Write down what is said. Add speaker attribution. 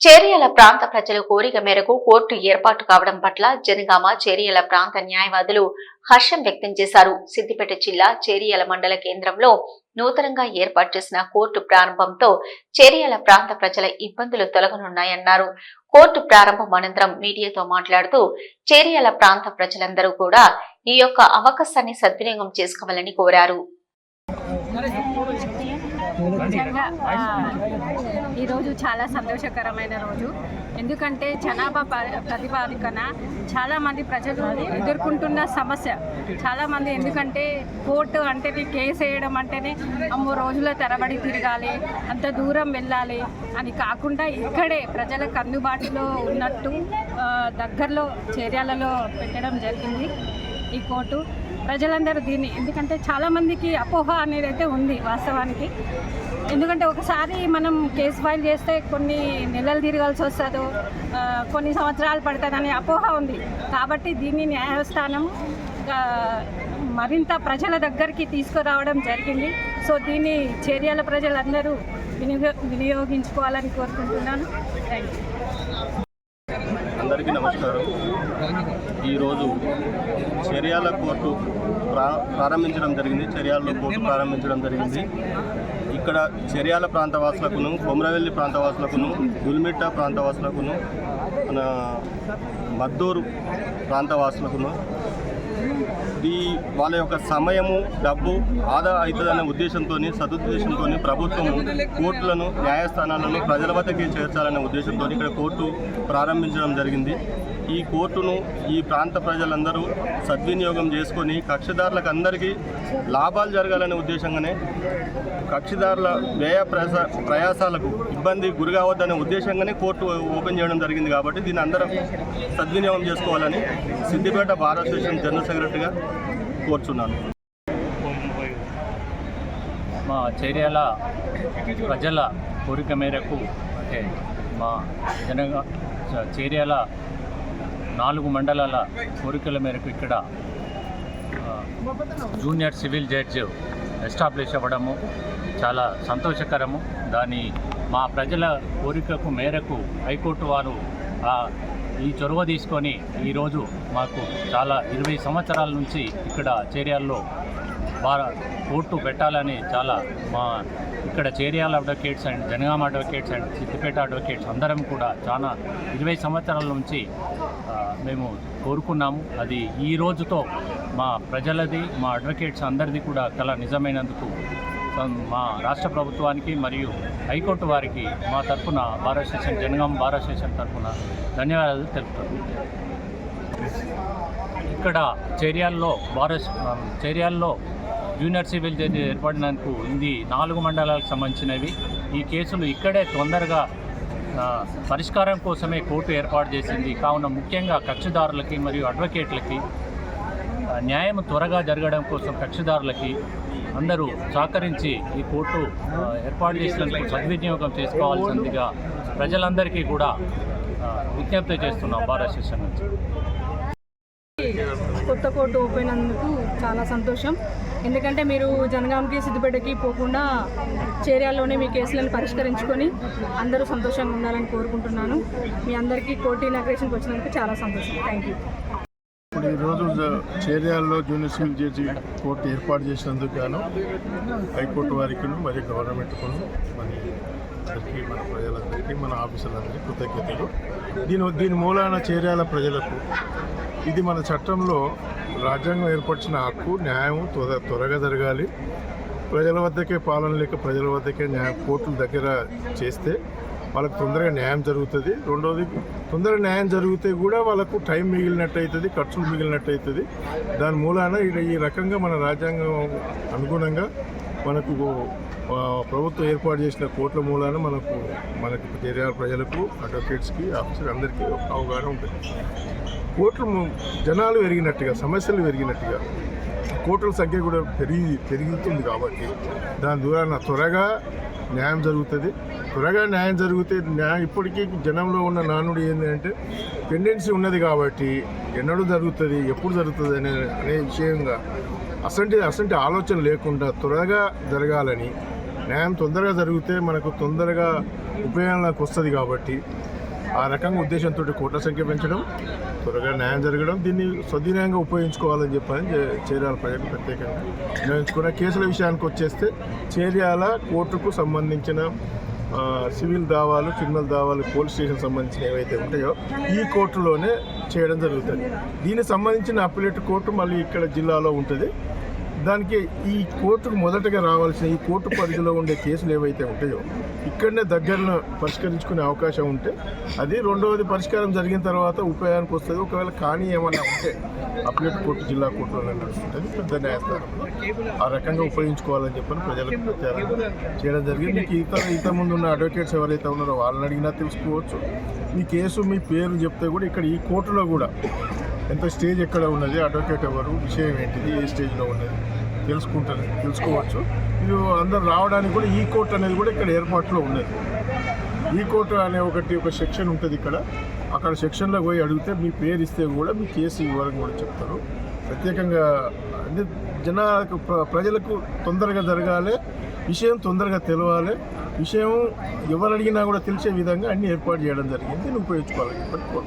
Speaker 1: చేరియల ప్రాంత ప్రజల కోరిక మేరకు కోర్టు ఏర్పాటు కావడం పట్ల జనగామ చేరియల ప్రాంత న్యాయవాదులు హర్షం వ్యక్తం చేశారు. సిద్దిపేట జిల్లా చేరియల మండల కేంద్రంలో నూతనంగా ఏర్పాటు చేసిన కోర్టు ప్రారంభంతో చేరియల ప్రాంత ప్రజల ఇబ్బందులు తొలగనున్నాయన్నారు. కోర్టు ప్రారంభం అనంతరం మీడియాతో మాట్లాడుతూ చేరియల ప్రాంత ప్రజలందరూ కూడా ఈ యొక్క అవకాశాన్ని సద్వినియోగం చేసుకోవాలని కోరారు.
Speaker 2: నిజంగా ఈరోజు చాలా సంతోషకరమైన రోజు. ఎందుకంటే జనాభా ప- ప్రతిపాదికన చాలామంది ప్రజలు ఎదుర్కొంటున్న సమస్య. చాలామంది ఎందుకంటే కోర్టు అంటేనే కేసు వేయడం అంటేనే అమ్మో రోజుల తరబడి తిరగాలి అంత దూరం వెళ్ళాలి అని కాకుండా ఇక్కడే ప్రజలకు అందుబాటులో ఉన్నట్టు దగ్గరలో చర్యలలో పెట్టడం జరిగింది ఈ కోర్టు. ప్రజలందరూ దీన్ని ఎందుకంటే చాలామందికి అపోహ అనేది అయితే ఉంది వాస్తవానికి. ఎందుకంటే ఒకసారి మనం కేసు ఫైల్ చేస్తే కొన్ని నెలలు తిరగాల్సి వస్తుందో కొన్ని సంవత్సరాలు పడుతుందనే అపోహ ఉంది. కాబట్టి దీన్ని న్యాయస్థానం మరింత ప్రజల దగ్గరికి తీసుకురావడం జరిగింది. సో దీన్ని చర్యల ప్రజలందరూ వినియోగ వినియోగించుకోవాలని కోరుకుంటున్నాను. థ్యాంక్ యూ
Speaker 3: అందరికీ నమస్కారం. ఈరోజు చర్యాల కోర్టు ప్రా ప్రారంభించడం జరిగింది. చర్యాల కోర్టు ప్రారంభించడం జరిగింది. ఇక్కడ చర్యాల ప్రాంతవాసులకును కొమరవెల్లి ప్రాంతవాసులకును గుల్మిట్ట ప్రాంతవాసులకును మన మద్దూరు ప్రాంతవాసులకును ఈ వాళ్ళ యొక్క సమయము డబ్బు ఆదా అవుతుందనే ఉద్దేశంతో సదుద్దేశంతో ప్రభుత్వము కోర్టులను న్యాయస్థానాలను ప్రజల వద్దకే చేర్చాలనే ఉద్దేశంతో ఇక్కడ కోర్టు ప్రారంభించడం జరిగింది. ఈ కోర్టును ఈ ప్రాంత ప్రజలందరూ సద్వినియోగం చేసుకొని కక్షిదారులకు అందరికీ లాభాలు జరగాలనే ఉద్దేశంగానే కక్షిదారుల వ్యయ ప్రయాసాలకు ఇబ్బంది గురి కావద్దనే ఉద్దేశంగానే కోర్టు ఓపెన్ చేయడం జరిగింది కాబట్టి దీన్ని అందరం సద్వినియోగం చేసుకోవాలని సిద్దిపేట బార్ అసోసియేషన్ జనరల్ సెక్రటరీగా కోరుచున్నాను.
Speaker 4: మా చర్యల ప్రజల కోరిక మేరకు అంటే మా జన చర్యల నాలుగు మండలాల కోరికల మేరకు ఇక్కడ జూనియర్ సివిల్ జడ్జ్ ఎస్టాబ్లిష్ అవ్వడము చాలా సంతోషకరము. దాని మా ప్రజల కోరికకు మేరకు హైకోర్టు వారు ఈ చొరవ తీసుకొని ఈరోజు మాకు చాలా ఇరవై సంవత్సరాల నుంచి ఇక్కడ చేర్యాల్లో బాగా కోర్టు పెట్టాలని చాలా మా ఇక్కడ Cheriyal advocates and Jangaon advocates and Siddipet advocates అందరం కూడా చాలా ఇరవై సంవత్సరాల నుంచి మేము కోరుకున్నాము. అది ఈ రోజుతో మా ప్రజలది మా అడ్వకేట్స్ అందరిది కూడా కళ నిజమైనందుకు మా రాష్ట్ర ప్రభుత్వానికి మరియు హైకోర్టు వారికి మా తరఫున bar association Jangaon bar association తరఫున ధన్యవాదాలు తెలుపుతున్నాను ఇక్కడ చేర్యాల్లో బారస్ చేర్యాల్లో జూనియర్ సివిల్ జడ్జి ఏర్పడినందుకు ఇది నాలుగు మండలాలకు సంబంధించినవి. ఈ కేసులు ఇక్కడే తొందరగా పరిష్కారం కోసమే కోర్టు ఏర్పాటు చేసింది. కావున ముఖ్యంగా కక్షిదారులకి మరియు అడ్వకేట్లకి న్యాయం త్వరగా జరగడం కోసం కక్షిదారులకి అందరూ సహకరించి ఈ కోర్టు ఏర్పాటు చేసినందుకు సద్వినియోగం చేసుకోవాల్సిందిగా ప్రజలందరికీ కూడా విజ్ఞప్తి చేస్తున్నాం బార్ అసోసియేషన్ నుంచి
Speaker 5: కొత్త కోర్టు ఓపెన్ అందుకు చాలా సంతోషం. ఎందుకంటే మీరు జనగాంకి సిద్దిపేటకి పోకుండా చేర్యాల్లోనే మీ కేసులను పరిష్కరించుకొని అందరూ సంతోషంగా ఉండాలని కోరుకుంటున్నాను. మీ అందరికీ కోర్టు ఇనాగ్రేషన్కి వచ్చినందుకు చాలా సంతోషం. థ్యాంక్ యూ
Speaker 6: ఇప్పుడు ఈరోజు చేర్యాల్లో జూనియర్ సివిల్ జడ్జి కోర్టు ఏర్పాటు చేసినందుకు గాను హైకోర్టు వారికి మరియు గవర్నమెంట్కు మరి అందరికీ మన ప్రజలందరికీ మన ఆఫీసులందరికీ కృతజ్ఞతలు. దీని దీని మూలాన చేర్యాల ప్రజలకు ఇది మన చట్టంలో రాజ్యాంగం ఏర్పరిచిన హక్కు న్యాయం త్వర త్వరగా జరగాలి. ప్రజల వద్దకే పాలన లేక ప్రజల వద్దకే న్యాయ కోర్టుల దగ్గర చేస్తే వాళ్ళకు తొందరగా న్యాయం జరుగుతుంది. రెండోది తొందరగా న్యాయం జరిగితే కూడా వాళ్ళకు టైం మిగిలినట్టు అవుతుంది ఖర్చులు మిగిలినట్టు అవుతుంది దాని మూలాన ఈ- ఈ రకంగా మన రాజ్యాంగం అనుగుణంగా మనకు ప్రభుత్వం ఏర్పాటు చేసిన కోట్ల మూలాన మనకు మనకు జరిగే ప్రజలకు అడ్వకేట్స్కి ఆఫీసర్ అందరికీ ఒక అవగాహన ఉంటుంది. కోట్ల జనాలు పెరిగినట్టుగా సమస్యలు పెరిగినట్టుగా కోర్టుల సంఖ్య కూడా పెరిగి పెరుగుతుంది కాబట్టి దాని ద్వారా త్వరగా న్యాయం జరుగుతుంది. త్వరగా న్యాయం జరిగితే న్యాయం ఇప్పటికీ జనంలో ఉన్న నానుడు ఏంటంటే టెండెన్సీ ఉన్నది కాబట్టి ఎన్నడూ జరుగుతుంది ఎప్పుడు జరుగుతుంది అనే అనే విషయంగా అసంటి అసంటి ఆలోచన లేకుండా త్వరగా జరగాలని న్యాయం తొందరగా జరిగితే మనకు తొందరగా ఉపయోగంలోకి వస్తుంది కాబట్టి ఆ రకంగా ఉద్దేశంతో కోట్ల సంఖ్య పెంచడం త్వరగా న్యాయం జరగడం దీన్ని సద్వినియోగంగా ఉపయోగించుకోవాలని చెప్పని చేర్యాల ప్రజలు ప్రత్యేకంగా నిర్ణయించుకున్న కేసుల విషయానికి వచ్చేస్తే చేర్యాల కోర్టుకు సంబంధించిన సివిల్ దావాలు క్రిమినల్ దావాలు పోలీస్ స్టేషన్ సంబంధించిన ఏవైతే ఉంటాయో ఈ కోర్టులోనే చేయడం జరుగుతుంది. దీనికి సంబంధించిన అప్పలేట్ కోర్టు మళ్ళీ ఇక్కడ జిల్లాలో ఉంటుంది. దానికి ఈ కోర్టుకు మొదటగా రావాల్సిన ఈ కోర్టు పరిధిలో ఉండే కేసులు ఏవైతే ఉంటాయో ఇక్కడనే దగ్గరలో పరిష్కరించుకునే అవకాశం ఉంటే అది రెండవది పరిష్కారం జరిగిన తర్వాత ఉపయోగానికి వస్తుంది. ఒకవేళ కానీ ఏమన్నా ఉంటే అప్లెట్ కోర్టు జిల్లా కోర్టులో నడుస్తుంటుంది. పెద్ద న్యాయస్థానంలో ఆ రకంగా ఉపయోగించుకోవాలని చెప్పని ప్రజలకు ప్రచారం చేయడం జరిగింది. మీకు ఇతర ఇంత ముందు ఉన్న అడ్వకేట్స్ ఎవరైతే ఉన్నారో వాళ్ళని అడిగినా తెలుసుకోవచ్చు. మీ కేసు మీ పేరు చెప్తే కూడా ఇక్కడ ఈ కోర్టులో కూడా ఎంత స్టేజ్ ఎక్కడ ఉన్నది అడ్వకేట్ ఎవరు విషయం ఏంటిది ఏ స్టేజ్లో ఉన్నది తెలుసుకుంటారు తెలుసుకోవచ్చు. ఇది అందరు రావడానికి కూడా ఈ కోర్ట్ అనేది కూడా ఇక్కడ ఏర్పాట్లో ఉన్నది. ఈ కోర్టు అనే ఒకటి ఒక సెక్షన్ ఉంటుంది ఇక్కడ. అక్కడ సెక్షన్లో పోయి అడిగితే మీ పేరు ఇస్తే కూడా మీ కేసు ఇవ్వాలని కూడా చెప్తారు. ప్రత్యేకంగా అంటే జనాలకు ప్ర- ప్రజలకు తొందరగా జరగాలి విషయం తొందరగా తెలవాలి. విషయం ఎవరు అడిగినా కూడా తెలిసే విధంగా అన్ని ఏర్పాటు చేయడం జరిగింది. ఉపయోగించుకోవాలి ఇప్పటికీ